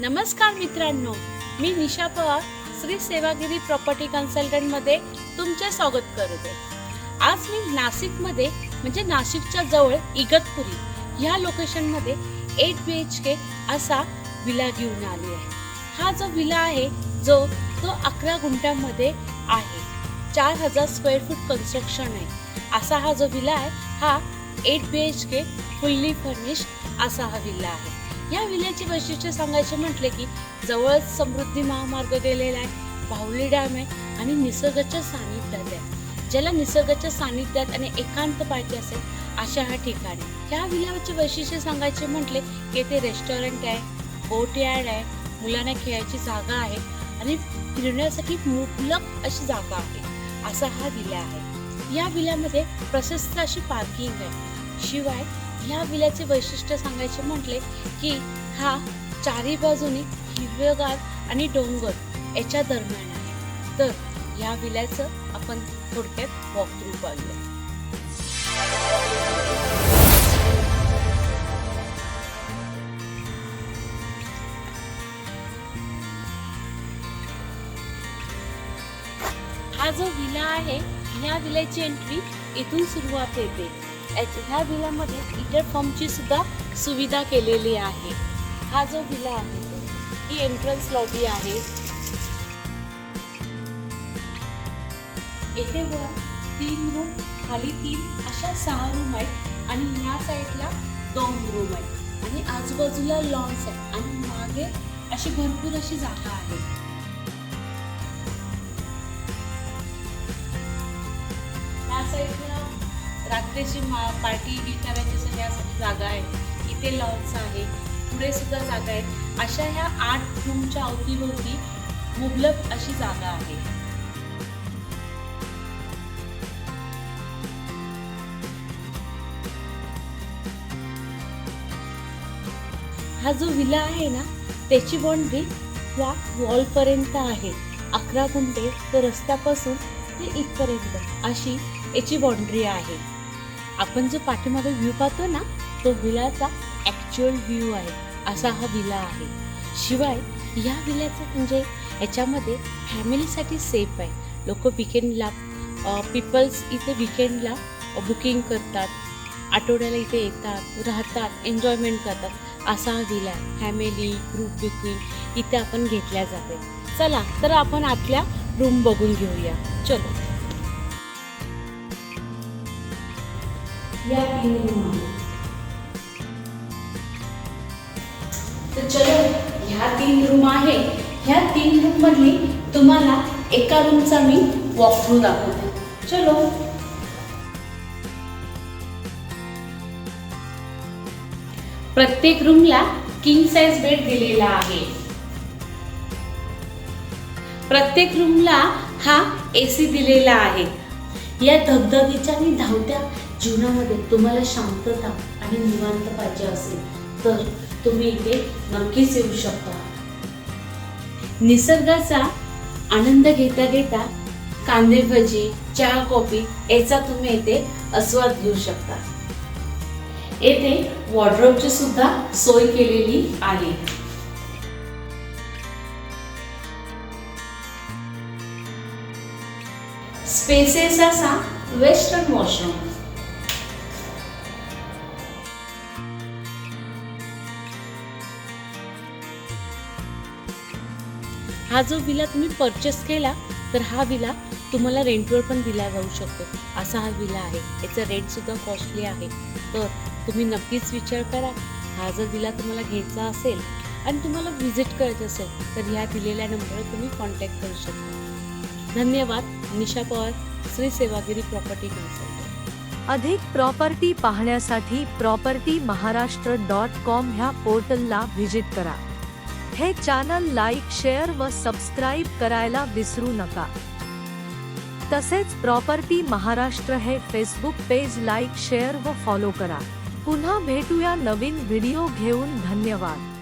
नमस्कार मित्रांनो मी निशा पवार श्री सेवागिरी प्रॉपर्टी कन्सल्टंटमध्ये तुमचे स्वागत करते. आज मी नाशिकमध्ये म्हणजे नाशिकच्या जवळ इगतपुरी ह्या लोकेशनमध्ये एट बी एच के असा विला घेऊन आली आहे. हा जो विला आहे जो तो अकरा गुंठ्यामध्ये आहे. चार हजार स्क्वेअर फूट कन्स्ट्रक्शन आहे. असा हा जो विला आहे हा eight B H K fully furnish असा हा विला आहे. या विल्याची वैशिष्ट्य सांगायचे म्हटले की जवळच समृद्धी महामार्ग गेलेला आहे बाहुली डॅम आहे आणि निसर्गाच्या सानिध्यात आहे. ज्याला निसर्गाच्या सानिध्यात आणि एकांत पाहिजे असेल अशा ह्या ठिकाणी या विल्याचे वैशिष्ट्य सांगायचे म्हटले की येथे रेस्टॉरंट आहे बोट यार्ड आहे मुलांना खेळायची जागा आहे आणि फिरण्यासाठी मुबलक अशी जागा आहे. असा हा विला आहे. या विल्यामध्ये प्रशस्त अशी पार्किंग आहे. शिवाय ह्या विल्याचे वैशिष्ट्य सांगायचे म्हटले की हा चारी बाजूनी हिरवेगार आणि डोंगर याच्या दरम्यान आहे. तर या विल्याचं आपण थोडक्यात वॉक थ्रू पाहूया. हा जो विला आहे ह्या विल्याची एंट्री इथून सुरुवात येते. ह्या बिलामध्ये इटर फॉर्मची सुद्धा सुविधा केलेली आहे. हा जो विला आहे तो, ही एंट्रन्स लॉबी आहे. येथे वर तीन रूम खाली तीन अशा सहा रूम आहेत आणि ह्या साईडला दोन रूम आहेत. आणि आजूबाजूला लॉन्स आहेत आणि मागे अशी भरपूर अशी जागा आहे रात्रीची मा पार्टी बी करायची सगळ्यासाठी जागा आहे. इथे लॉन्स आहे. पुढे सुद्धा जागा आहे. अशा ह्या आठ रूमच्या अवतीभोवती मुबलक अशी जागा आहे. हा जो विला आहे ना त्याची बाउंड्री या वॉलपर्यंत आहे. अकरा गुंठे तर रस्त्यापासून ते इथपर्यंत. अशी याची बाउंड्री आहे. आपण जो पाठीमागे व्ह्यू पाहतो ना तो विलाचा ॲक्च्युअल व्ह्यू आहे. असा हा विला आहे. शिवाय या विल्याचं म्हणजे याच्यामध्ये फॅमिलीसाठी सेफ आहे. लोक विकेंडला पीपल्स इथे विकेंडला बुकिंग करतात. आठवड्याला इथे येतात राहतात एन्जॉयमेंट करतात. असा हा विला आहे. फॅमिली ग्रुप बुकिंग इथे आपण घेतल्या जाते. चला तर आपण आतल्या रूम बघून घेऊया. चलो. या तीन रूम तर चलो ह्या तीन रूम आहे. ह्या तीन रूम मधली तुम्हाला एका रूमचा मी वॉक थ्रू दाखवते. चलो. प्रत्येक रूमला किंग साइज बेड दिलेला आहे. प्रत्येक रूमला हा एसी दिलेला आहे. या धगधगीच्या आणि धावत्या जीवनामध्ये तुम्हाला शांतता आणि निवांत पाहिजे असेल तर तुम्ही इथे नक्कीच येऊ शकता. निसर्गाचा आनंद घेता घेता कांदे भजी चहा कॉफी याचा तुम्ही येथे आस्वाद घेऊ शकता. येथे वॉर्ड्रोबची सुद्धा सोय केलेली आहे. स्पेसेस असा वेस्टर्न वॉशरूम. हा जो विला तुम्ही परचेस केला तर हा विला तुम्हाला रेंटवर पण दिला जाऊ शकतो. असा हा विला आहे. याचा रेट सुद्धा कॉस्टली आहे. तर तुम्ही नक्कीच विचार करा. हा जर विला तुम्हाला घ्यायचा असेल आणि तुम्हाला व्हिजिट करायचं असेल तर ह्या दिलेल्या नंबरवर तुम्ही कॉन्टॅक्ट करू शकता. धन्यवाद. निशा पवार श्री सेवागिरी प्रॉपर्टी कन्सल्टंट अधिक प्रॉपर्टी पाहण्यासाठी प्रॉपर्टी महाराष्ट्र डॉट कॉम ह्या पोर्टलला व्हिजिट करा. हे चॅनल लाईक शेअर व सबस्क्राईब करायला विसरू नका। तसेच प्रॉपर्टी महाराष्ट्र हे फेसबुक पेज लाइक, शेयर व फॉलो करा। पुन्हा भेटूया नवीन व्हिडिओ घेऊन, धन्यवाद।